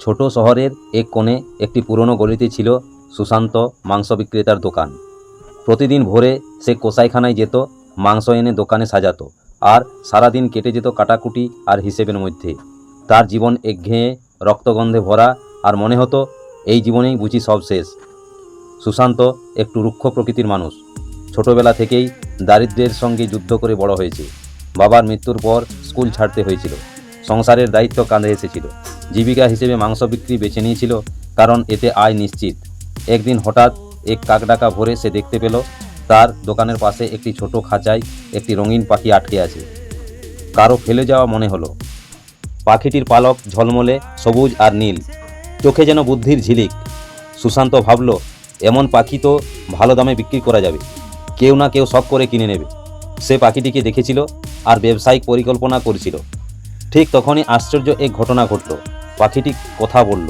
ছোট শহরের এক কোণে একটি পুরনো গলিতে ছিল সুশান্ত মাংস বিক্রেতার দোকান। প্রতিদিন ভোরে সে কসাইখানায় যেত, মাংস এনে দোকানে সাজাতো আর সারাদিন কেটে যেত কাটাকুটি আর হিসেবের মধ্যে। তার জীবন একঘেয়ে, রক্তগন্ধে ভরা আর মনে হতো, এই জীবনেই বুঝি সব শেষ। সুশান্ত একটু রুক্ষ প্রকৃতির মানুষ। ছোটবেলা থেকেই দারিদ্র্যের সঙ্গে যুদ্ধ করে বড় হয়েছে। বাবার মৃত্যুর পর স্কুল ছাড়তে হয়েছিল। সংসারের দায়িত্ব কাঁধে এসেছিল। জীবিকা হিসেবে মাংস বিক্রি বেছে নিয়েছিল, কারণ এতে আয় নিশ্চিত। একদিন হঠাৎ এক কাকডাকা ভোরে সে দেখতে পেল, তার দোকানের পাশে একটি ছোট খাঁচায় একটি রঙিন পাখি আটকে আছে। কারও ফেলে যাওয়া মনে হলো। পাখিটির পালক ঝলমলে, সবুজ আর নীল। চোখে যেন বুদ্ধির ঝিলিক। সুশান্ত ভাবল, এমন পাখি তো ভালো দামে বিক্রি করা যাবে। কেউ না কেউ শখ করে কিনে নেবে। সে পাখিটিকে দেখেছিল আর ব্যবসায়িক পরিকল্পনা করেছিল। ঠিক তখনই আশ্চর্য এক ঘটনা ঘটল। পাখিটি কথা বলল,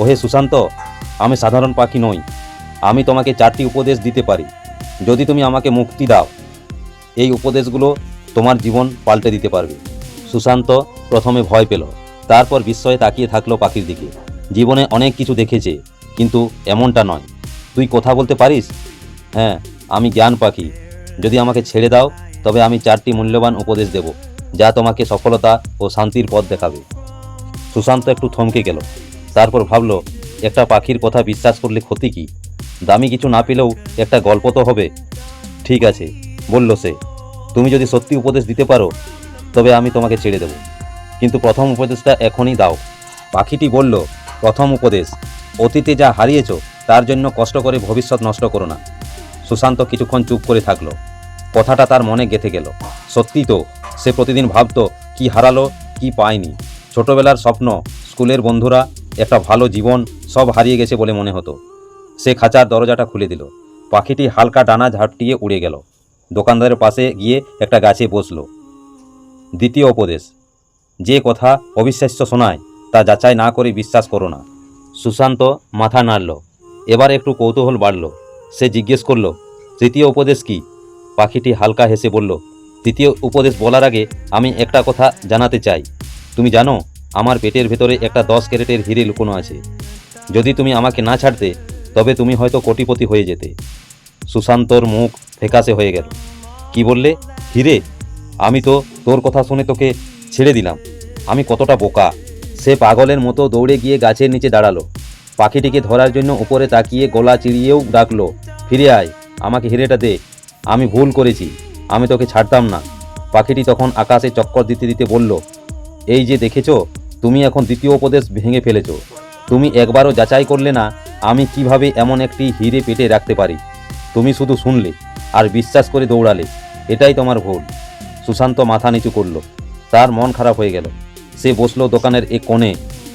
ওহে সুশান্ত, আমি সাধারণ পাখি নই। আমি তোমাকে চারটি উপদেশ দিতে পারি। যদি তুমি আমাকে মুক্তি দাও, এই উপদেশগুলো তোমার জীবন পাল্টে দিতে পারবে সুশান্ত প্রথমে ভয় পেল, তারপর বিস্ময়ে তাকিয়ে থাকল পাখির দিকে। জীবনে অনেক কিছু দেখেছে, কিন্তু এমনটা নয়। তুই কথা বলতে পারিস? হ্যাঁ আমি জ্ঞান পাখি। যদি আমাকে ছেড়ে দাও, তবে আমি চারটি মূল্যবান উপদেশ দেব, যা তোমাকে সফলতা ও শান্তির পথ দেখাবে। সুশান্ত একটু থমকে গেল। তারপর ভাবলো, একটা পাখির কথা বিশ্বাস করলে ক্ষতি কি? দামি কিছু না পেলেও একটা গল্প তো হবে। ঠিক আছে, বলল সে, তুমি যদি সত্যি উপদেশ দিতে পারো, তবে আমি তোমাকে ছেড়ে দেব। কিন্তু প্রথম উপদেশটা এখনই দাও। পাখিটি বলল, প্রথম উপদেশ, অতীতে যা হারিয়েছ, তার জন্য কষ্ট করে ভবিষ্যৎ নষ্ট করো না। সুশান্ত কিছুক্ষণ চুপ করে থাকল। কথাটা তার মনে গেঁথে গেল। সত্যি তো, সে প্রতিদিন ভাবত, কি হারালো, কি পায়নি। ছোটবেলার স্বপ্ন, স্কুলের বন্ধুরা, একটা ভালো জীবন, সব হারিয়ে গেছে বলে মনে হতো। সে খাঁচার দরজাটা খুলে দিল। পাখিটি হালকা ডানা ঝাপটিয়ে উড়ে গেল। দোকানদারের পাশে গিয়ে একটা গাছে বসল। দ্বিতীয় উপদেশ, যে কথা অবিশ্বাস্য শোনায়, তা যাচাই না করে বিশ্বাস করো না। সুশান্ত মাথা নাড়ল। এবার একটু কৌতূহল বাড়ল। সে জিজ্ঞেস করল, তৃতীয় উপদেশ কি? পাখিটি হালকা হেসে বলল, তৃতীয় উপদেশ বলার আগে আমি একটা কথা জানাতে চাই। তুমি জানো, আমার পেটের ভেতরে একটা দশ ক্যারেটের হিরে লুকোনো আছে। যদি তুমি আমাকে না ছাড়তে, তবে তুমি হয়তো কোটিপতি হয়ে যেতে। সুশান্তর মুখ ফেকাসে হয়ে গেল। কি বললে? হিরে, আমি তো তোর কথা শুনে তোকে ছেড়ে দিলাম। আমি কতটা বোকা। সে পাগলের মতো দৌড়ে গিয়ে গাছের নিচে দাঁড়াল। পাখিটিকে ধরার জন্য উপরে তাকিয়ে গলা চিড়িয়েও ডাকলো, ফিরে আয়, আমাকে হিরেটা দে। আমি ভুল করেছি, আমি তোকে ছাড়তাম না। পাখিটি তখন আকাশে চক্কর দিতে দিতে বলল এই যে দেখেছ, তুমি এখন দ্বিতীয় উপদেশ ভেঙে ফেলেছো। তুমি একবারও যাচাই করলে না, আমি কীভাবে এমন একটি হিরে পেটে রাখতে পারি? তুমি শুধু শুনলে আর বিশ্বাস করে দৌড়ালে, এটাই তোমার ভুল। সুশান্ত মাথা নিচু করল। তার মন খারাপ হয়ে গেল। সে বসল দোকানের এ কোণে,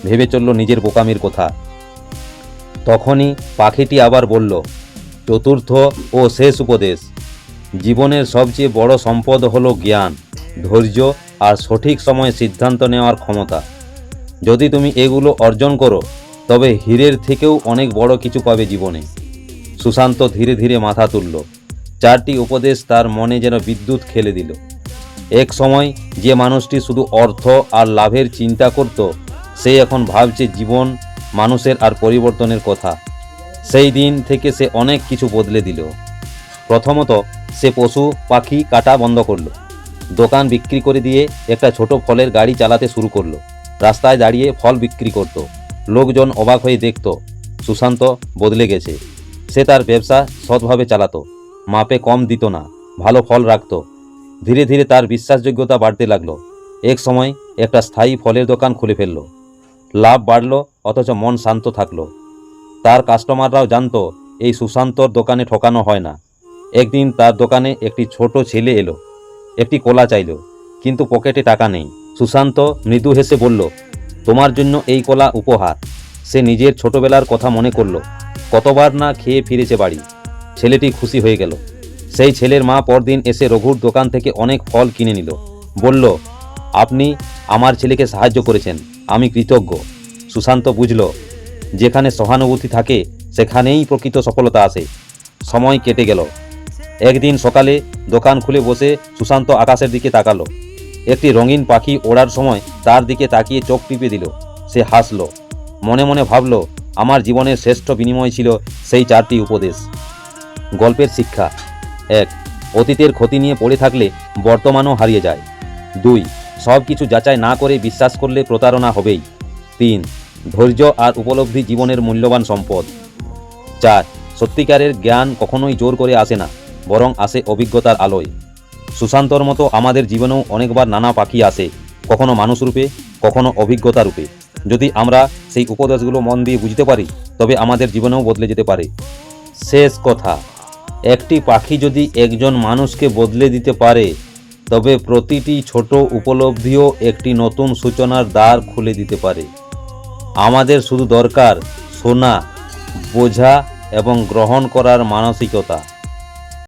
ভেবে চলল নিজের বোকামির কথা। তখনই পাখিটি আবার বলল, চতুর্থ ও শেষ উপদেশ। জীবনের সবচেয়ে বড় সম্পদ হলো জ্ঞান, ধৈর্য আর সঠিক সময়ে সিদ্ধান্ত নেওয়ার ক্ষমতা। যদি তুমি এগুলো অর্জন করো, তবে হীরের থেকেও অনেক বড় কিছু পাবে জীবনে। সুশান্ত ধীরে ধীরে মাথা তুলল। চারটি উপদেশ তার মনে যেন বিদ্যুৎ খেলে দিল। এক সময় যে মানুষটি শুধু অর্থ আর লাভের চিন্তা করত, সে এখন ভাবছে জীবন, মানুষের আর পরিবর্তনের কথা। সেই দিন থেকে সে অনেক কিছু বদলে দিল। প্রথমত সে পশু, পাখি, কাটা বন্ধ করল। দোকান বিক্রি করে দিয়ে একটা ছোট ফলের গাড়ি চালাতে শুরু করল। রাস্তায় দাঁড়িয়ে ফল বিক্রি করত। লোকজন অবাক হয়ে দেখত, সুশান্ত বদলে গেছে। সে তার ব্যবসা সৎভাবে চালাতো। মাপে কম দিত না, ভালো ফল রাখত। ধীরে ধীরে তার বিশ্বাসযোগ্যতা বাড়তে লাগল। এক সময় একটা স্থায়ী ফলের দোকান খুলে ফেলল। লাভ বাড়ল, অথচ মন শান্ত থাকল। তার কাস্টমাররাও জানতো, এই সুশান্তর দোকানে ঠকানো হয় না। একদিন তার দোকানে একটি ছোট ছেলে এলো। একটি কলা চাইলো, কিন্তু পকেটে টাকা নেই। সুশান্ত মৃদু হেসে বলল, তোমার জন্য এই কলা উপহার। সে নিজের ছোটবেলার কথা মনে করল, কতবার না খেয়ে ফিরেছে বাড়ি। ছেলেটি খুশি হয়ে গেল। সেই ছেলের মা পরদিন এসে রঘুর দোকান থেকে অনেক ফল কিনে নিল। বলল, আপনি আমার ছেলেকে সাহায্য করেছেন, আমি কৃতজ্ঞ। সুশান্ত বুঝল, যেখানে সহানুভূতি থাকে, সেখানেই প্রকৃত সফলতা আসে। সময় কেটে গেল। একদিন সকালে দোকান খুলে বসে সুশান্ত আকাশের দিকে তাকালো। একটি রঙিন পাখি ওড়ার সময় তার দিকে তাকিয়ে চোখ টিপে দিল। সে হাসল। মনে মনে ভাবল, আমার জীবনের শ্রেষ্ঠ বিনিময় ছিল সেই চারটি উপদেশ। গল্পের শিক্ষা। এক, অতীতের ক্ষতি নিয়ে পড়ে থাকলে বর্তমানও হারিয়ে যায়। দুই সব কিছু যাচাই না করে বিশ্বাস করলে প্রতারণা হবেই। তিন, ধৈর্য আর উপলব্ধি জীবনের মূল্যবান সম্পদ। চার, সত্যিকারের জ্ঞান কখনোই জোর করে আসে না। বরং আসে অভিজ্ঞতার আলোয়। সুশান্তর মতো আমাদের জীবনেও অনেকবার নানা পাখি আসে, কখনো মানুষ রূপে, কখনো অভিজ্ঞতা রূপে। যদি আমরা সেই উপদেশগুলো মন দিয়ে বুঝতে পারি, তবে আমাদের জীবনেও বদলে যেতে পারে। শেষ কথা, একটি পাখি যদি একজন মানুষকে বদলে দিতে পারে, তবে প্রতিটি ছোট উপলব্ধিও একটি নতুন সূচনার দ্বার খুলে দিতে পারে। আমাদের শুধু দরকার শোনা, বোঝা এবং গ্রহণ করার মানসিকতা।